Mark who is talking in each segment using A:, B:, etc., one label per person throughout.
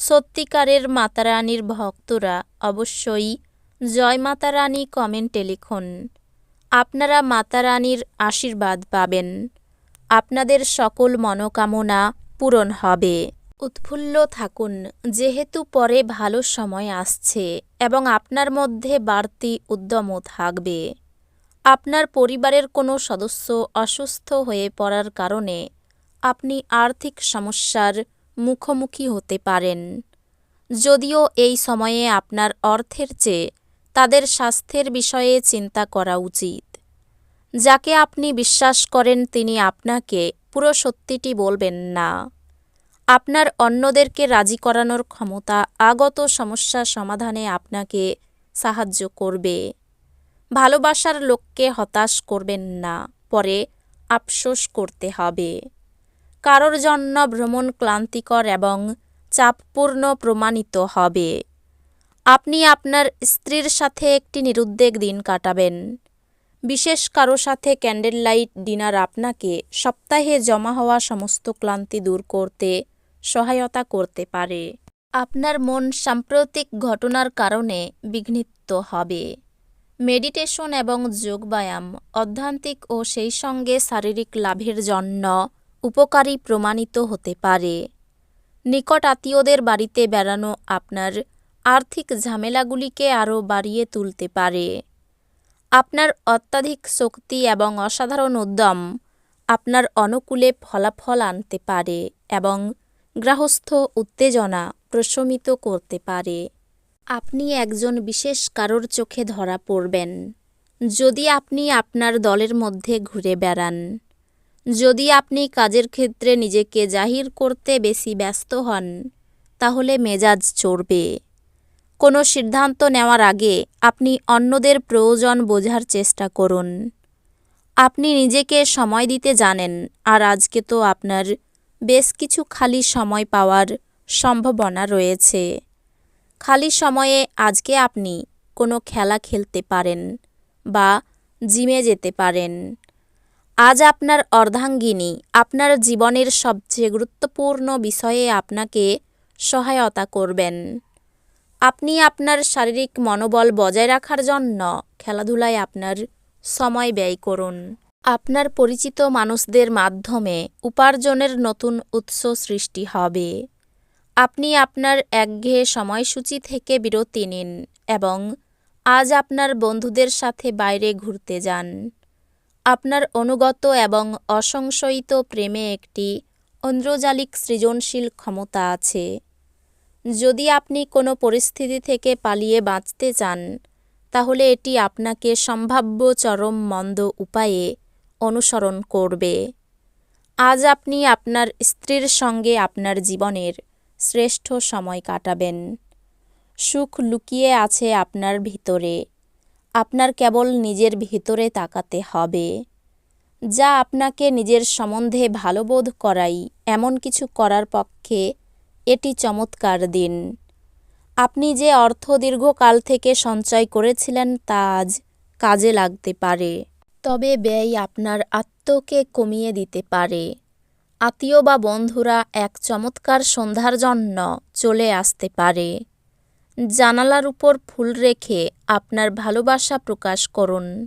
A: সত্যিকারের মাতারানীর ভক্তরা অবশ্যই জয় মাতারানী কমেন্টে লিখুন। আপনারা মাতারানীর আশীর্বাদ পাবেন। আপনাদের সকল মনোকামনা পূরণ হবে। উৎফুল্ল থাকুন, যেহেতু পরে ভালো সময় আসছে এবং আপনার মধ্যে বাড়তি উদ্যমও থাকবে। আপনার পরিবারের কোনো সদস্য অসুস্থ হয়ে পড়ার কারণে আপনি আর্থিক সমস্যার মুখোমুখি হতে পারেন। যদিও এই সময়ে আপনার অর্থের চেয়ে তাদের স্বাস্থ্যের বিষয়ে চিন্তা করা উচিত। যাকে আপনি বিশ্বাস করেন তিনি আপনাকে পুরো সত্যিটি বলবেন না। আপনার অন্যদেরকে রাজি করানোর ক্ষমতা আগত সমস্যা সমাধানে আপনাকে সাহায্য করবে। ভালোবাসার লোককে হতাশ করবেন না, পরে আফসোস করতে হবে। কারোর জন্য ভ্রমণ ক্লান্তিকর এবং চাপপূর্ণ প্রমাণিত হবে। আপনি আপনার স্ত্রীর সাথে একটি নিরুদ্বেগ দিন কাটাবেন। বিশেষ কারও সাথে ক্যান্ডেল লাইট ডিনার আপনাকে সপ্তাহে জমা হওয়া সমস্ত ক্লান্তি দূর করতে, সহায়তা করতে পারে। আপনার মন সাম্প্রতিক ঘটনার কারণে বিঘ্নিত হবে। মেডিটেশন এবং যোগব্যায়াম অধ্যান্তিক ও সেই সঙ্গে শারীরিক লাভের জন্য উপকারী প্রমাণিত হতে পারে। নিকট আত্মীয়দের বাড়িতে বেড়ানো আপনার আর্থিক ঝামেলাগুলিকে আরও বাড়িয়ে তুলতে পারে। আপনার অত্যাধিক শক্তি এবং অসাধারণ উদ্যম আপনার অনুকূলে ফলাফল আনতে পারে এবং গ্রাহস্থ উত্তেজনা প্রশমিত করতে পারে। আপনি একজন বিশেষ কারোর চোখে ধরা পড়বেন। যদি আপনি আপনার দলের মধ্যে ঘুরে বেড়ান যদি আপনি কাজের ক্ষেত্রে নিজেকে জাহির করতে বেশি ব্যস্ত হন, তাহলে মেজাজ চড়বে। কোনো সিদ্ধান্ত নেওয়ার আগে আপনি অন্যদের প্রয়োজন বোঝার চেষ্টা করুন। আপনি নিজেকে সময় দিতে জানেন, আর আজকে তো আপনার বেশ কিছু খালি সময় পাওয়ার সম্ভাবনা রয়েছে। খালি সময়ে আজকে আপনি কোনো খেলা খেলতে পারেন বা জিমে যেতে পারেন। আজ আপনার অর্ধাঙ্গিনী আপনার জীবনের সবচেয়ে গুরুত্বপূর্ণ বিষয়ে আপনাকে সহায়তা করবেন। আপনি আপনার শারীরিক মনোবল বজায় রাখার জন্য খেলাধুলায় আপনার সময় ব্যয় করুন। আপনার পরিচিত মানুষদের মাধ্যমে উপার্জনের নতুন উৎস সৃষ্টি হবে। আপনি আপনার একঘেয়ে সময়সূচি থেকে বিরতি নিন এবং আজ আপনার বন্ধুদের সাথে বাইরে ঘুরতে যান। আপনার অনুগত এবং অসংশয়িত প্রেমে একটি অন্দ্রজালিক সৃজনশীল ক্ষমতা আছে। যদি আপনি কোনো পরিস্থিতি থেকে পালিয়ে বাঁচতে চান, তাহলে এটি আপনাকে সম্ভাব্য চরম মন্দ উপায়ে অনুসরণ করবে। আজ আপনি আপনার স্ত্রীর সঙ্গে আপনার জীবনের শ্রেষ্ঠ সময় কাটাবেন। সুখ লুকিয়ে আছে আপনার ভিতরে। আপনার কেবল নিজের ভিতরে তাকাতে হবে, যা আপনাকে নিজের সম্বন্ধে ভালোবোধ করাই। এমন কিছু করার পক্ষে এটি চমৎকার দিন। আপনি যে অর্থ দীর্ঘকাল থেকে সঞ্চয় করেছিলেন, তা আজ কাজে লাগতে পারে। তবে ব্যয় আপনার আত্মকে কমিয়ে দিতে পারে। আত্মীয় বা বন্ধুরা এক চমৎকার সন্ধ্যার জন্য চলে আসতে পারে। জানালার উপর ফুল রেখে আপনার ভালোবাসা প্রকাশ করুন।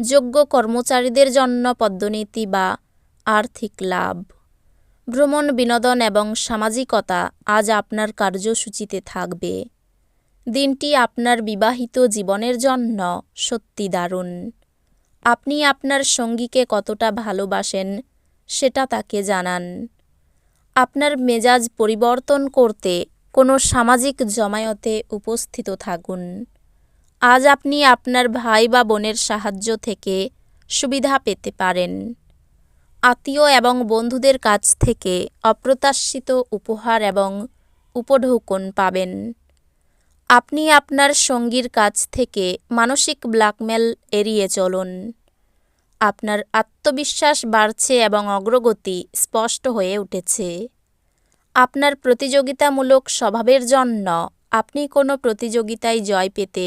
A: যোগ্য কর্মচারীদের জন্য পদ্মনীতি বা আর্থিক লাভ। ভ্রমণ, বিনোদন এবং সামাজিকতা আজ আপনার কার্যসূচিতে থাকবে। দিনটি আপনার বিবাহিত জীবনের জন্য সত্যি দারুণ। আপনি আপনার সঙ্গীকে কতটা ভালোবাসেন সেটা তাকে জানান। আপনার মেজাজ পরিবর্তন করতে কোনো সামাজিক জমায়তে উপস্থিত থাকুন। আজ আপনি আপনার ভাই বা বোনের সাহায্য থেকে সুবিধা পেতে পারেন। আত্মীয় এবং বন্ধুদের কাছ থেকে অপ্রত্যাশিত উপহার এবং উপঢৌকন পাবেন। আপনি আপনার সঙ্গীর কাছ থেকে মানসিক ব্ল্যাকমেল এড়িয়ে চলুন। আপনার আত্মবিশ্বাস বাড়ছে এবং অগ্রগতি স্পষ্ট হয়ে উঠেছে। আপনার প্রতিযোগিতামূলক স্বভাবের জন্য আপনি কোনো প্রতিযোগিতায় জয় পেতে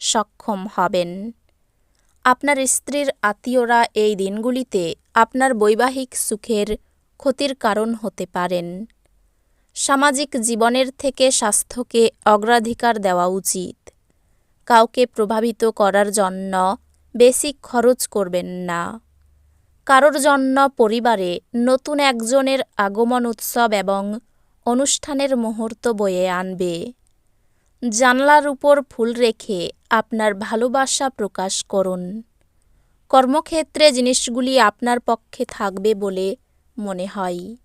A: সক্ষম হবেন। আপনার স্ত্রীর আত্মীয়রা এই দিনগুলিতে আপনার বৈবাহিক সুখের ক্ষতির কারণ হতে পারেন। সামাজিক জীবনের থেকে স্বাস্থ্যকে অগ্রাধিকার দেওয়া উচিত। কাউকে প্রভাবিত করার জন্য বেশি খরচ করবেন না। কারোর জন্য পরিবারে নতুন একজনের আগমন উৎসব এবং অনুষ্ঠানের মুহূর্ত বয়ে আনবে। জানলার উপর ফুল রেখে আপনার ভালোবাসা প্রকাশ করুন। কর্মক্ষেত্রে জিনিসগুলি আপনার পক্ষে থাকবে বলে মনে হয়।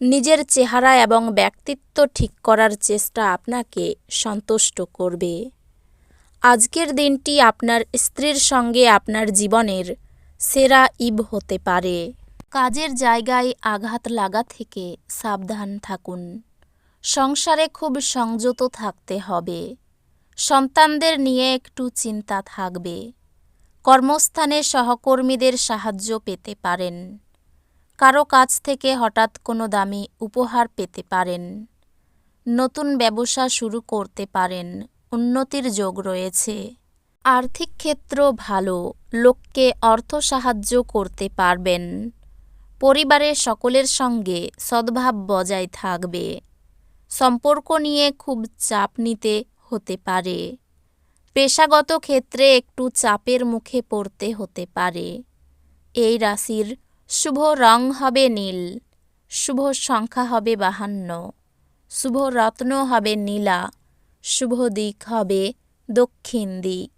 A: নিজের চেহারা এবং ব্যক্তিত্ব ঠিক করার চেষ্টা আপনাকে সন্তুষ্ট করবে। আজকের দিনটি আপনার স্ত্রীর সঙ্গে আপনার জীবনের সেরা ইব হতে পারে। কাজের জায়গায় আঘাত লাগা থেকে সাবধান থাকুন। সংসারে খুব সংযত থাকতে হবে। সন্তানদের নিয়ে একটু চিন্তা থাকবে। কর্মস্থানে সহকর্মীদের সাহায্য পেতে পারেন। কারও কাছ থেকে হঠাৎ কোনো দামি উপহার পেতে পারেন। নতুন ব্যবসা শুরু করতে পারেন। উন্নতির যোগ রয়েছে। আর্থিক ক্ষেত্র ভালো, লোককে অর্থ সাহায্য করতে পারবেন। পরিবারের সকলের সঙ্গে সদ্ভাব বজায় থাকবে। সম্পর্ক নিয়ে খুব চাপ নিতে হতে পারে। পেশাগত ক্ষেত্রে একটু চাপের মুখে পড়তে হতে পারে। এই রাশির শুভ রং হবে নীল, শুভ সংখ্যা হবে বাহান্ন, শুভ রত্ন হবে নীলা, শুভ দিক হবে দক্ষিণ দিক।